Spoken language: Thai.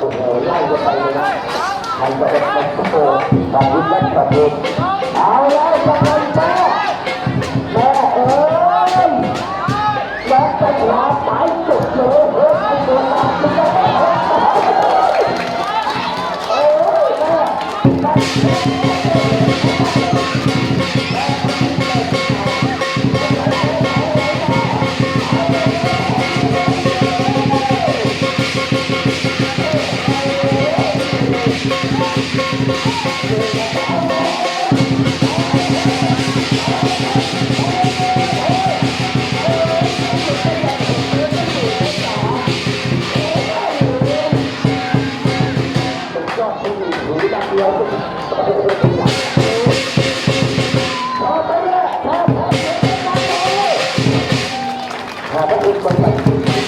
โอ้โหไล่ก็ไปเลยนะทันปก็นแม็กซ์โกยุบแล้วระเด็นเอาแล้วประเแม่แม่เอ้ยแม่จะลาสายสุดเลยเฮ้ยไอ้ตัลาสุดเลยโอ้ยแม่ เป็นยอดที่หูดังเดียวพอไปเลยพอพอพอพอพอพอพระคุณคนไหน